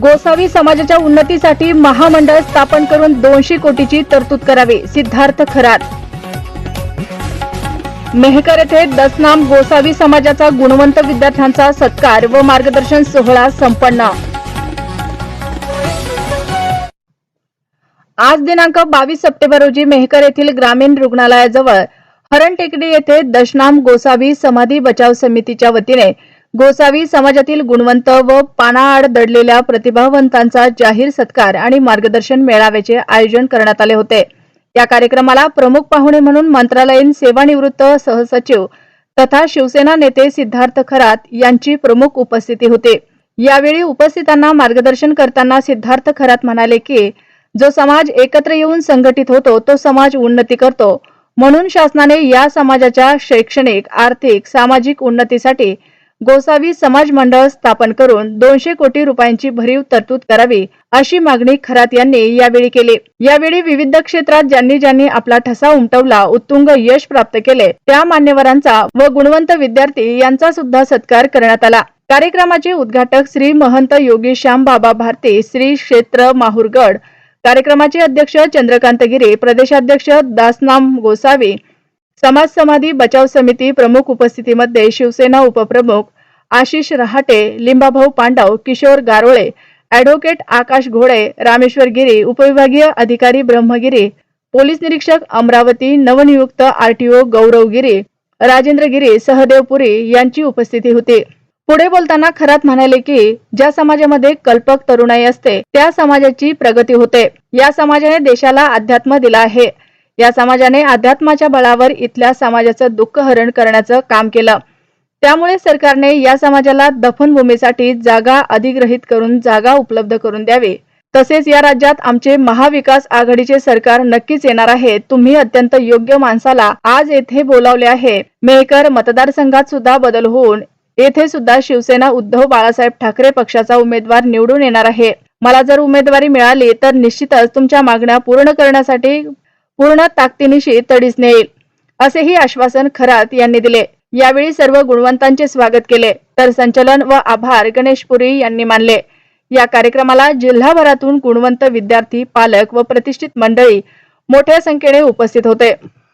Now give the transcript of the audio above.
गोसावी समाजाच्या उन्नतीसाठी महामंडळ स्थापन करून दोनशे कोटीची तरतूद करावी सिद्धार्थ खरात. मेहकर येथे दसनाम गोसावी समाजाचा गुणवंत विद्यार्थ्यांचा सत्कार व मार्गदर्शन सोहळा संपन्न. आज दिनांक बावीस सप्टेंबर रोजी मेहकर येथील ग्रामीण रुग्णालयाजवळ हरण टेकडी येथे दशनाम गोसावी समाधी बचाव समितीच्या वतीने गोसावी समाजातील गुणवंत व पानाआड दडलेल्या प्रतिभावंतांचा जाहीर सत्कार आणि मार्गदर्शन मेळाव्याचे आयोजन करण्यात आले होते. या कार्यक्रमाला प्रमुख पाहुणे म्हणून मंत्रालयीन सेवानिवृत्त सहसचिव तथा शिवसेना नेते सिद्धार्थ खरात यांची प्रमुख उपस्थिती होती. यावेळी उपस्थितांना मार्गदर्शन करताना सिद्धार्थ खरात म्हणाले की जो समाज एकत्र येऊन संघटित होतो तो समाज उन्नती करतो. म्हणून शासनाने या समाजाच्या शैक्षणिक आर्थिक सामाजिक उन्नतीसाठी गोसावी समाज मंडळ स्थापन करून दोनशे कोटी रुपयांची भरीव तरतूद करावी अशी मागणी खरात यांनी यावेळी केली. यावेळी विविध क्षेत्रात ज्यांनी ज्यांनी आपला ठसा उमटवला उत्तुंग यश प्राप्त केले त्या मान्यवरांचा व गुणवंत विद्यार्थी यांचा सुद्धा सत्कार करण्यात आला. कार्यक्रमाचे उद्घाटक श्री महंत योगी श्याम बाबा भारती श्री क्षेत्र माहुरगड कार्यक्रमाचे अध्यक्ष चंद्रकांत गिरे प्रदेशाध्यक्ष दासनाम गोसावी समाज समाधी बचाव समिती प्रमुख उपस्थितीमध्ये शिवसेना उपप्रमुख आशिष रहाटे लिंबाभाऊ पांडव किशोर गारोळे ऍडव्होकेट आकाश घोडे रामेश्वर गिरी उपविभागीय अधिकारी ब्रह्मगिरी पोलीस निरीक्षक अमरावती नवनियुक्त आरटीओ गौरव गिरी राजेंद्र गिरी सहदेव पुरी यांची उपस्थिती होती. पुढे बोलताना खरात म्हणाले की ज्या समाजामध्ये कल्पक तरुणाई असते त्या समाजाची प्रगती होते. या समाजाने देशाला अध्यात्म दिला आहे. या समाजाने अध्यात्माच्या बळावर इथल्या समाजाचं दुःख हरण करण्याचं काम केलं. त्यामुळे सरकारने या समाजाला दफनभूमीसाठी जागा अधिग्रहित करून जागा उपलब्ध करून द्यावी. तसेच या राज्यात आमचे महाविकास आघाडीचे सरकार नक्कीच येणार आहे. तुम्ही अत्यंत योग्य माणसाला आज येथे बोलावले आहे. मेहकर मतदारसंघात सुद्धा बदल होऊन येथे सुद्धा शिवसेना उद्धव बाळासाहेब ठाकरे पक्षाचा उमेदवार निवडून येणार आहे. मला जर उमेदवारी मिळाली तर निश्चितच तुमच्या मागण्या पूर्ण करण्यासाठी पूर्ण ताकदीनिशी तडीस नेईल असेही आश्वासन खरात यांनी दिले. यावेळी सर्व गुणवंतांचे स्वागत केले. तर संचलन व आभार गणेश पुरी यांनी मानले. या कार्यक्रमाला जिल्हाभरातून गुणवंत विद्यार्थी पालक व प्रतिष्ठित मंडळी मोठ्या संख्येने उपस्थित होते.